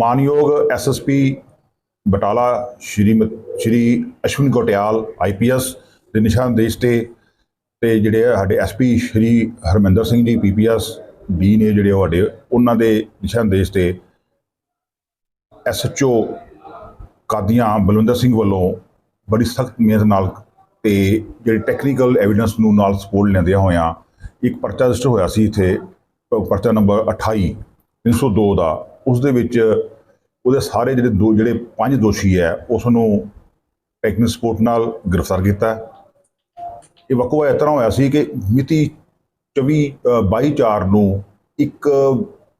ਮਾਨਯੋਗ SSP Batala Shri Shri Ashwin Kotiyal IPS ਦੇ ਨਿਸ਼ਾਨਦੇਸ਼ ਤੇ ਤੇ ਜਿਹੜੇ ਆ ਸਾਡੇ ਐਸਪੀ ਸ਼੍ਰੀ ਹਰਮਿੰਦਰ ਸਿੰਘ ਜੀ ਪੀਪੀਐਸ ਬੀ ਨੇ ਜਿਹੜੇ ਉਹ ਸਾਡੇ, ਉਹਨਾਂ ਦੇ ਨਿਸ਼ਾਨਦੇਸ਼ ਤੇ ਐਸਐਚਓ ਕਾਦੀਆਂ ਬਲਵਿੰਦਰ ਸਿੰਘ ਵੱਲੋਂ ਬੜੀ ਸਖਤ ਮਿਹਨਤ ਨਾਲ ਤੇ ਜਿਹੜੇ ਟੈਕਨੀਕਲ ਐਵੀਡੈਂਸ ਨੂੰ ਨਾਲ ਸਪੋਰਟ ਲੈਂਦਿਆਂ ਹੋਇਆਂ ਇੱਕ ਪਰਚਾ ਰਜਿਸਟਰ ਹੋਇਆ ਸੀ ਇੱਥੇ, ਪਰਚਾ ਨੰਬਰ 28 302 ਦਾ। ਉਸ ਦੇ ਵਿੱਚ ਉਹਦੇ ਸਾਰੇ ਜਿਹੜੇ ਦੋ ਜਿਹੜੇ ਪੰਜ ਦੋਸ਼ੀ ਹੈ ਉਸ ਨੂੰ ਟੈਕਨੀਕਲ ਸਪੋਰਟ ਨਾਲ ਗ੍ਰਿਫਤਾਰ ਕੀਤਾ ਇਹ ਵਕਵਾ ਇਸ ਤਰ੍ਹਾਂ ਹੋਇਆ ਸੀ ਕਿ ਮਿਤੀ 24 ਅ, 22 4 ਨੂੰ ਇੱਕ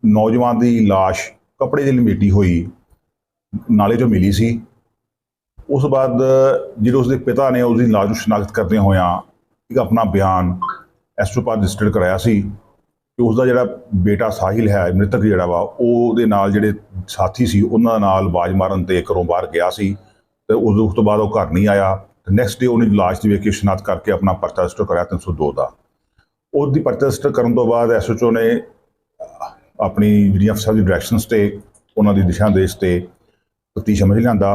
ਨੌਜਵਾਨ ਦੀ ਲਾਸ਼ ਕੱਪੜੇ ਦੀ ਲਪੇਟੀ ਹੋਈ ਨਾਲੇ 'ਚੋਂ ਮਿਲੀ ਸੀ। ਉਸ ਤੋਂ ਬਾਅਦ ਜਿਹੜੇ ਉਸਦੇ ਪਿਤਾ ਨੇ ਉਸਦੀ ਲਾਸ਼ ਨੂੰ ਸ਼ਨਾਖਤ ਕਰਦਿਆਂ ਹੋਇਆਂ ਇੱਕ ਆਪਣਾ ਬਿਆਨ ਐਸਟਰੋਪਾਥ ਰਜਿਸਟਰਡ ਕਰਾਇਆ ਸੀ। ਕਿ ਉਸਦਾ ਜਿਹੜਾ ਬੇਟਾ ਸਾਹਿਲ ਹੈ, ਮ੍ਰਿਤਕ ਜਿਹੜਾ ਵਾ, ਉਹਦੇ ਨਾਲ ਜਿਹੜੇ ਸਾਥੀ ਸੀ, ਉਹਨਾਂ ਨਾਲ ਆਵਾਜ਼ ਮਾਰਨ ਤੇ ਘਰੋਂ ਬਾਹਰ ਗਿਆ ਸੀ ਤੇ ਉਸ ਉਸ ਤੋਂ ਬਾਅਦ ਉਹ ਘਰ ਨਹੀਂ ਆਇਆ ਤੇ ਨੈਕਸਟ ਡੇ ਉਹਨੇ ਲਾਸ਼ ਦੀ ਵੇਖ ਕੇ ਸ਼ਨਾਖਤ ਕਰਕੇ ਆਪਣਾ ਪਰਚਾ ਰਜਿਸਟਰ ਕਰਾਇਆ 302 ਦਾ ਉਹਦੀ ਪਰਚਾ ਰਜਿਸਟਰ ਕਰਨ ਤੋਂ ਬਾਅਦ ਐਸਓਚਓ ਨੇ ਆਪਣੀ ਜਿਹੜੀਆਂ ਅਫਸਰ ਦੀ ਡਾਇਰੈਕਸ਼ਨਸ ਤੇ, ਉਹਨਾਂ ਦੀ ਦਿਸ਼ਾ ਦੇਸ਼ ਤੇ ਤਫਤੀਸ਼ ਸਮਝ ਲਿਆਂਦਾ।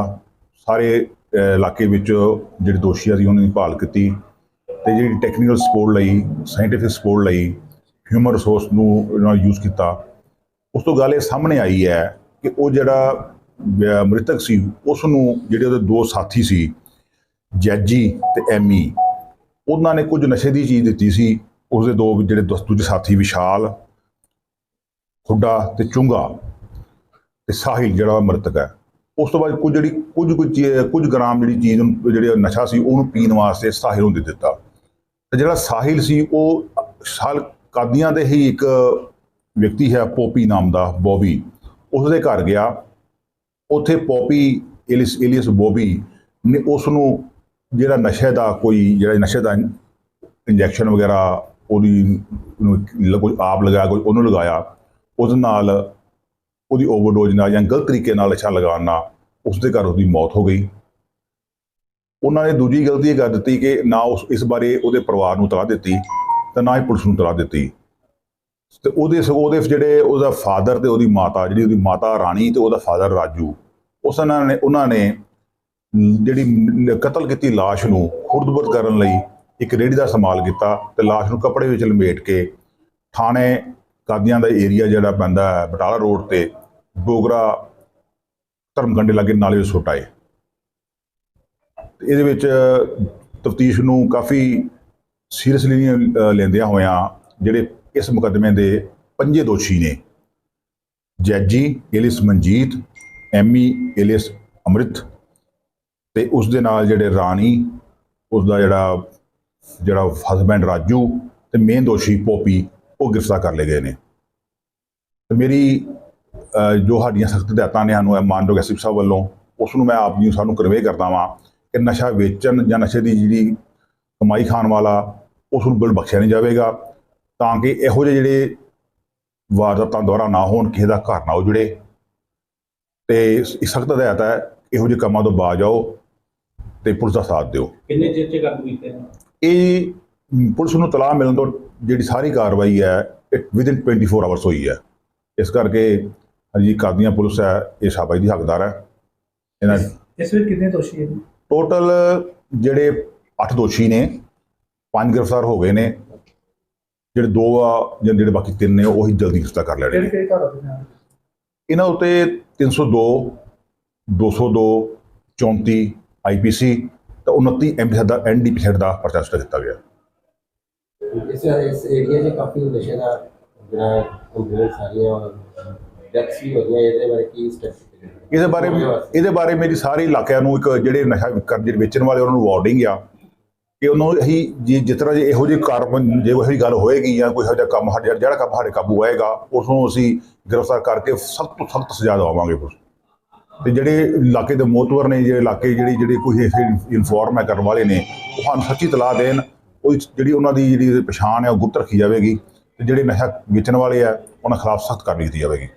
ਸਾਰੇ ਇਲਾਕੇ ਵਿੱਚ ਜਿਹੜੇ ਦੋਸ਼ੀ ਸੀ ਉਹਨਾਂ ਦੀ ਭਾਲ ਕੀਤੀ ਤੇ ਜਿਹੜੀ ਟੈਕਨੀਕਲ ਸਪੋਰਟ ਲਈ ਸਾਇੰਟੀਫਿਕ ਸਪੋਰਟ ਲਈ ਹਿਊਮਨ ਰਿਸੋਰਸ ਨੂੰ ਇਹਨਾਂ ਯੂਜ਼ ਕੀਤਾ। ਉਸ ਤੋਂ ਗੱਲ ਇਹ ਸਾਹਮਣੇ ਆਈ ਹੈ ਕਿ ਉਹ ਜਿਹੜਾ ਮ੍ਰਿਤਕ ਸੀ ਉਸ ਨੂੰ ਜਿਹੜੇ ਉਹਦੇ ਦੋ ਸਾਥੀ ਸੀ, ਜੈਜੀ ਤੇ ਐਮੀ, ਉਹਨਾਂ ਨੇ ਕੁਝ ਨਸ਼ੇ ਦੀ ਚੀਜ਼ ਦਿੱਤੀ ਸੀ। ਉਸਦੇ ਦੋ ਜਿਹੜੇ ਦੋਸਤ ਦੂਜੇ ਸਾਥੀ ਵਿਸ਼ਾਲ, ਖੁੱਡਾ ਤੇ ਚੁੰਗਾ ਤੇ ਸਾਹਿਲ ਜਿਹੜਾ ਮ੍ਰਿਤਕ ਹੈ। ਉਸ ਤੋਂ ਬਾਅਦ ਕੁਝ ਜਿਹੜੀ, ਕੁਝ ਕੁਝ ਚੀ- ਕੁਝ ਗ੍ਰਾਮ ਜਿਹੜੀ ਚੀਜ਼, ਜਿਹੜੇ ਨਸ਼ਾ ਸੀ, ਉਹਨੂੰ ਪੀਣ ਵਾਸਤੇ ਸਾਹਿਲ ਨੂੰ ਦੇ ਦਿੱਤਾ। ਤੇ ਜਿਹੜਾ ਸਾਹਿਲ ਸੀ, ਉਹ ਸਾਲ ਕਾਦੀਆਂ ਦੇ ਹੀ ਇੱਕ ਵਿਅਕਤੀ ਹੈ ਪੋਪੀ ਨਾਮ ਦਾ, ਬੋਬੀ। ਉਸ ਦੇ ਘਰ ਗਿਆ। ਉੱਥੇ ਪੋਪੀ, ਇਲਿਸ, ਇਲੀਅਸ ਬੋਬੀ ਨੇ ਉਸ ਨੂੰ ਜਿਹੜਾ ਨਸ਼ੇ ਦਾ ਕੋਈ, ਜਿਹੜਾ ਨਸ਼ੇ ਦਾ ਇੰਜੈਕਸ਼ਨ ਵਗੈਰਾ ਉਹਦੀ ਨੂੰ ਕੋਈ ਆਪ ਲਗਾਇਆ, ਕੋਈ ਉਹਨੂੰ ਲਗਾਇਆ, ਉਸ ਨਾਲ ਉਹਦੀ ਓਵਰਡੋਜ਼ ਨਾਲ ਜਾਂ ਗਲਤ ਤਰੀਕੇ ਨਾਲ ਨਸ਼ਾ ਲਗਾਉਣ ਨਾਲ ਉਸ ਦੇ ਘਰ ਉਹਦੀ ਮੌਤ ਹੋ ਗਈ। ਉਹਨਾਂ ਨੇ ਦੂਜੀ ਗਲਤੀ ਇਹ ਕਰ ਦਿੱਤੀ ਕਿ ਨਾ ਉਸ, ਇਸ ਬਾਰੇ ਉਹਦੇ ਪਰਿਵਾਰ ਨੂੰ ਤਲਾਹ ਦਿੱਤੀ। ਤੇ ਨਾ ਹੀ ਪੁਲਿਸ ਨੂੰ ਤਲਾਹ ਦਿੱਤੀ। ਤੇ ਉਹਦੇ ਸਗੋਂ ਉਹਦੇ ਜਿਹੜੇ ਉਹਦਾ ਫਾਦਰ ਤੇ ਉਹਦੀ ਮਾਤਾ, ਜਿਹੜੀ ਉਹਦੀ ਮਾਤਾ ਰਾਣੀ ਤੇ ਉਹਦਾ ਫਾਦਰ ਰਾਜੂ, ਉਸ ਉਹਨਾਂ ਨੇ ਉਹਨਾਂ ਨੇ ਜਿਹੜੀ ਕਤਲ ਕੀਤੀ ਲਾਸ਼ ਨੂੰ ਖੁਰਦਬੁਰਦ ਕਰਨ ਲਈ ਇੱਕ ਰੇੜੀ ਦਾ ਇਸਤੇਮਾਲ ਕੀਤਾ ਤੇ ਲਾਸ਼ ਨੂੰ ਕੱਪੜੇ ਵਿੱਚ ਲਪੇਟ ਕੇ ਥਾਣੇ ਕਾਦੀਆਂ ਦਾ ਏਰੀਆ ਜਿਹੜਾ ਪੈਂਦਾ ਹੈ ਬਟਾਲਾ ਰੋਡ ਤੇ ਬੋਗਰਾ ਧਰਮਕੰਡੇ ਲਾਗੇ ਨਾਲੇ ਸੁੱਟ ਆਏ। ਤੇ ਇਹਦੇ ਵਿੱਚ ਤਫਤੀਸ਼ ਨੂੰ ਕਾਫੀ ਸੀਰੀਅਸਲੀ ਲੈਂਦਿਆਂ ਹੋਇਆਂ ਜਿਹੜੇ ਇਸ ਮੁਕੱਦਮੇ ਦੇ ਪੰਜੇ ਦੋਸ਼ੀ ਨੇ। ਜੈਜੀ ਏਲਿਸ ਮਨਜੀਤ, ਐਮੀ ਏਲਿਸ ਅੰਮ੍ਰਿਤ ਤੇ ਉਸ ਦੇ ਨਾਲ ਜਿਹੜੇ ਰਾਣੀ, ਉਸ ਦਾ ਜਿਹੜਾ ਜਿਹੜਾ ਹਸਬੈਂਡ ਰਾਜੂ ਤੇ ਮੇਨ ਦੋਸ਼ੀ ਪੋਪੀ, ਉਹ ਗ੍ਰਿਫਤਾਰ ਕਰ ਲਏ ਗਏ ਨੇ। ਤੇ ਮੇਰੀ ਜੋ ਸਾਡੀਆਂ ਸਖਤ ਹਦਾਇਤਾਂ ਨੇ ਸਾਨੂੰ ਮਾਨਯੋਗ ਐਸਪੀ ਸਾਹਿਬ ਵੱਲੋਂ, ਉਸ ਨੂੰ ਮੈਂ ਆਪ ਜੀ ਨੂੰ ਸਾਨੂੰ ਕਨਵੇ ਕਰਦਾ ਵਾਂ ਕਿ ਨਸ਼ਾ ਵੇਚਣ ਜਾਂ ਨਸ਼ੇ ਦੀ ਜਿਹੜੀ ਕਮਾਈ ਖਾਣ ਵਾਲਾ ਉਸ ਨੂੰ ਬਿਲ ਬਖਸ਼ਿਆ ਨਹੀਂ ਜਾਵੇਗਾ ਤਾਂ ਕਿ ਇਹੋ ਜਿਹੇ ਜਿਹੜੇ ਵਾਰਦਾਤਾਂ ਦੁਆਰਾ ਨਾ ਹੋਣ ਕਿਸੇ ਦਾ ਘਰ ਨਾ ਉਜੜੇ। ਤੇ ਸਖਤ ਹਦਾਇਤ ਹੈ ਇਹੋ ਜਿਹੇ ਕੰਮਾਂ ਤੋਂ ਬਾਜ ਆਓ ਤੇ ਪੁਲਿਸ ਦਾ ਸਾਥ ਦਿਓ। ਕਿੰਨੇ ਚਿਰ ਚ ਕਾਬੂ ਕੀਤੇ ਇਹ ਪੁਲਿਸ ਨੂੰ ਤਲਾਹ ਮਿਲਣ ਤੋਂ ਜਿਹੜੀ ਸਾਰੀ ਕਾਰਵਾਈ ਹੈ ਇਹ ਵਿਦਿਨ 24 ਆਵਰਸ ਹੋਈ ਹੈ। ਇਸ ਕਰਕੇ ਹਜੀ ਕਾਦੀਆਂ ਪੁਲਿਸ ਹੈ ਇਹ ਸ਼ਾਬਾਸ਼ ਦੀ ਹੱਕਦਾਰ ਹੈ। ਇਹਨਾਂ ਇਸ ਵਿੱਚ ਕਿੰਨੇ ਦੋਸ਼ੀ ਹਨ ਟੋਟਲ ਜਿਹੜੇ 8 ਦੋਸ਼ੀ ਨੇ ਪੰਜ ਗ੍ਰਿਫਤਾਰ ਹੋ ਗਏ ਨੇ। ਜਿਹੜੇ ਦੋ ਆ ਜਾਂ ਜਿਹੜੇ ਬਾਕੀ ਤਿੰਨ ਨੇ ਉਹੀ ਜਲਦੀ ਗ੍ਰਿਫਤਾਰ ਕਰ ਲੈਣੇ ਨੇ। ਇਹਨਾਂ ਉੱਤੇ 302 202 34 ਆਈਪੀਸੀ ਤੇ 29 ਐਮਪੀ ਦਾ ਐਨਡੀਪੀ ਦਾ ਪਰਚਾ ਰਜਿਸਟਰ ਕੀਤਾ ਗਿਆ। ਇਸ ਇਸ ਏਰੀਆ 'ਚ ਕਾਫੀ ਨਸ਼ੇ ਦਾ ਜਿਹੜਾ ਕੰਪਲੇਂਟ ਸਾਰੀਆਂ ਡੈਥਸ ਵੀ ਹੋਈਆਂ ਇਹਦੇ ਬਾਰੇ ਕੀ ਇਹਦੇ ਬਾਰੇ ਇਹਦੇ ਬਾਰੇ ਮੇਰੀ ਸਾਰੇ ਇਲਾਕਿਆਂ ਨੂੰ ਇੱਕ ਜਿਹੜੇ ਨਸ਼ਾ ਕਰ ਜਿਹੜੇ ਵੇਚਣ ਵਾਲੇ ਉਹਨਾਂ ਨੂੰ ਵਾਰਨਿੰਗ ਆ। ਕਿ ਉਹਨੂੰ ਅਸੀਂ ਜੇ ਜਿਸ ਤਰ੍ਹਾਂ ਜੇ ਇਹੋ ਜਿਹੇ ਕਾਰਵਾਈ, ਜੇ ਕੋਈ ਗੱਲ ਹੋਏਗੀ ਜਾਂ ਕੋਈ ਇਹੋ ਜਿਹਾ ਕੰਮ ਸਾਡੇ, ਜਿਹੜਾ ਕੰਮ ਸਾਡੇ ਕਾਬੂ ਆਏਗਾ ਉਸ ਨੂੰ ਅਸੀਂ ਗ੍ਰਿਫਤਾਰ ਕਰਕੇ ਸਖਤ ਤੋਂ ਸਖਤ ਸਜ਼ਾ ਦਵਾਵਾਂਗੇ ਪੁਲਿਸ ਤੇ ਜਿਹੜੇ ਇਲਾਕੇ ਦੇ ਮੋਤਵਰ ਨੇ, ਜਿਹੜੇ ਇਲਾਕੇ ਜਿਹੜੀ ਜਿਹੜੀ ਕੋਈ ਇਨਫੋਰਮ ਹੈ ਕਰਨ ਵਾਲੇ ਨੇ, ਉਹ ਸਾਨੂੰ ਸੱਚੀ ਤਲਾਹ ਦੇਣ, ਉਹ ਜਿਹੜੀ ਉਹਨਾਂ ਦੀ ਜਿਹੜੀ ਪਛਾਣ ਹੈ, ਉਹ ਗੁਪਤ ਰੱਖੀ ਜਾਵੇਗੀ ਤੇ ਜਿਹੜੇ ਨਸ਼ਾ ਵੇਚਣ ਵਾਲੇ ਆ, ਉਹਨਾਂ ਖਿਲਾਫ ਸਖਤ ਕਾਰਵਾਈ ਕੀਤੀ ਜਾਵੇਗੀ।